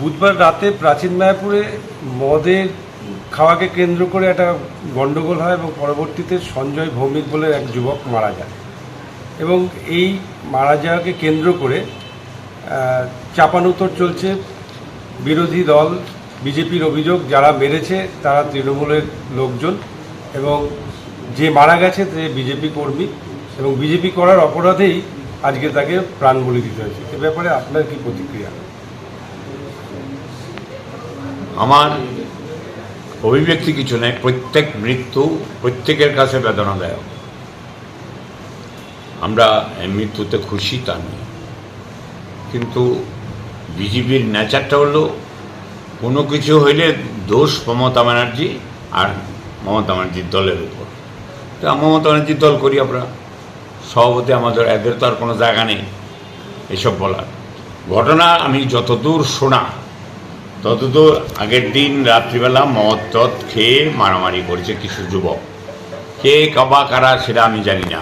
বুধবার রাতে প্রাচীন মায়াপুরে মদের খাওয়াকে কেন্দ্র করে একটা গণ্ডগোল হয় এবং পরবর্তীতে সঞ্জয় ভৌমিক বলে এক যুবক মারা যায়। এবং এই মারা যাওয়াকে কেন্দ্র করে চাপানুতর চলছে। বিরোধী দল, বিজেপির অভিযোগ, যারা মেরেছে তারা তৃণমূলের লোকজন এবং যে মারা গেছে সে বিজেপি কর্মী এবং বিজেপি করার অপরাধেই আজকে তাকে প্রাণ বলি দিতে হয়েছে। এ ব্যাপারে আপনার কি প্রতিক্রিয়া? আমার অভিব্যক্তি কিছু নেই, প্রত্যেক মৃত্যু প্রত্যেকের কাছে বেদনাদায়ক। আমরা মৃত্যুতে খুশি তা নই। কিন্তু বিজেপির নেচারটা হলো, কোনো কিছু হইলে দোষ মমতা ব্যানার্জি আর মমতা ব্যানার্জির দলের উপর। তা মমতা ব্যানার্জির দল করি আমরা। সভাপতি আমাদের, এদের তো আর কোনো জায়গা নেই, এসব বলার। ঘটনা আমি যতদূর শোনা ততদূর আগের দিন রাত্রিবেলা মদ টদ খেয়ে মারামারি করেছে কিছু যুবক। কে কাবা কারা সেটা আমি জানি না।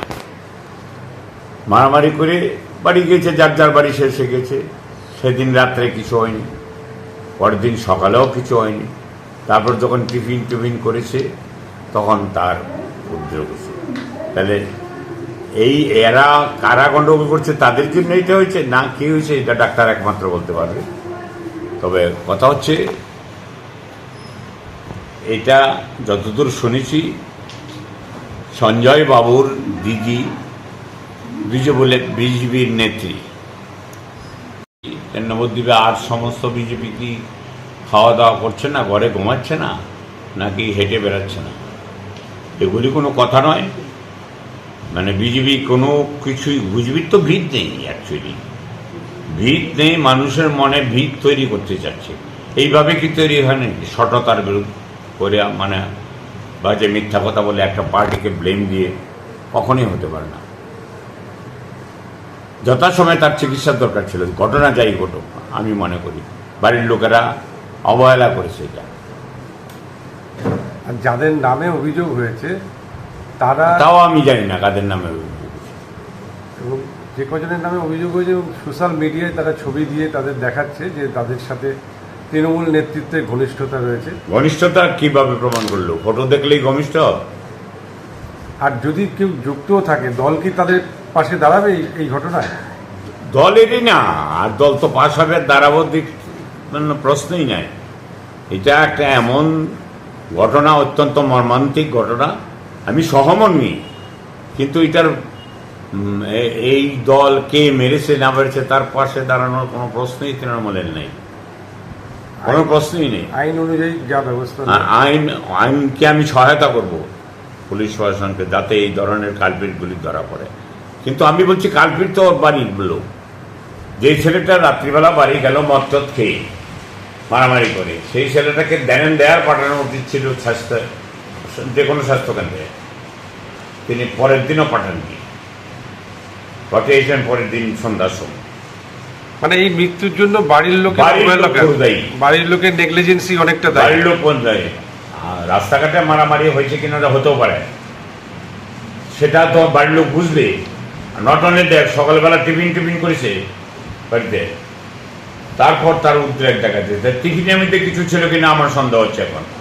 মারামারি করে বাড়ি গেছে, যার যার বাড়ি সে এসে গেছে। সেদিন রাত্রে কিছু হয়নি। পরের দিন সকালেও কিছু হয়নি। তারপর যখন টিফিন টিফিন করেছে, তখন তার উপদ্রব হয়েছে। তাহলে এই এরা কারা গণ্ডগোল করছে, তাদের জন্য এটা হয়েছে? না, কি হয়েছে? এটা ডাক্তার একমাত্র বলতে পারবে। তবে কথা হচ্ছে, এটা যতদূর শুনেছি, সঞ্জয় বাবুর দিদি বলে বিজেপির নেত্রী। নবদ্বীপে আর সমস্ত বিজেপি কি খাওয়া দাওয়া করছে না, ঘরে ঘুমাচ্ছে না, নাকি হেঁটে বেড়াচ্ছে না? এগুলি কোনো কথা নয়। মানে বিজেপি কোনো কিছুই বিজেপির তো ভিড় নেই অ্যাকচুয়ালি ভিত নেই মানুষের মনে ভিত তৈরি করতে চাচ্ছে। এইভাবে কি তৈরি হয় নাকি সটতার বিরুদ্ধে করে মানে বাজে মিথ্যা কথা বলে একটা পার্টিকে ব্লেম দিয়ে কখনই হতে পারে না। যথাসময়ে তার চিকিৎসার দরকার ছিল ঘটনা যাই ঘটুক আমি মনে করি বাড়ির লোকেরা অবহেলা করেছে এটা। আর যাদের নামে অভিযোগ হয়েছে তারা তাও আমি জানি না কাদের নামে অভিযোগ। এবং যে কজনের নামে অভিযোগ হয়েছে সোশ্যাল মিডিয়ায় তারা ছবি দিয়ে তাদের দেখাচ্ছে যে তাদের সাথে তৃণমূল নেতৃত্বের ঘনিষ্ঠতা রয়েছে। ঘনিষ্ঠতা কীভাবে প্রমাণ করল? ফটো দেখলেই ঘনিষ্ঠ? আর যদি কেউ যুক্তও থাকে দল কি তাদের পাশে দাঁড়াবে এই- ঘটনায়? দলেরই না আর দল তো পাশ হবে দাঁড়াবো দিক মানে প্রশ্নই নাই। এটা একটা এমন ঘটনা অত্যন্ত মর্মান্তিক ঘটনা। আমি সহমর্মী কিন্তু এটার এই দল কে মেরেছে না মেরেছে তার পাশে দাঁড়ানোর কোনো প্রশ্নই তৃণমূলের নেই। কোনো প্রশ্নই নেই। আইন অনুযায়ী যা ব্যবস্থা আইন আইনকে আমি সহায়তা করব। পুলিশ প্রশাসনকে যাতে এই ধরনের কালপিটগুলি ধরা পড়ে। কিন্তু আমি বলছি কালপিট তো ওর বাড়ির লোক। যে ছেলেটা রাত্রিবেলা বাড়ি গেল মত্তত খেয়ে মারামারি করে সেই ছেলেটাকে দেনেন দেয়ার পাঠানো উচিত ছিল স্বাস্থ্য যে কোনো স্বাস্থ্যকেন্দ্রে। তিনি পরের দিনও পাঠাননি। পাঠিয়েছেন পরের দিন সন্ধ্যার সময়। মানে এই মৃত্যুর জন্য বাড়ির লোকের বাড়ির লোক কেন? বাড়ির লোকের নেগলিজেন্সি অনেকটা দায়ী। বাড়ির লোক কোন আর রাস্তাঘাটে মারামারি হয়েছে কিনা হতেও পারে। সেটা তো বাড়ির লোক বুঝবে। নট অনলি দেখ সকালবেলা টিফিন টিফিন করেছে বাড়িতে। তারপর তার উদ্রেক দেখাচ্ছে। টিফিনের মধ্যে কিছু ছিল কিনা আমার সন্দেহ হচ্ছে এখন।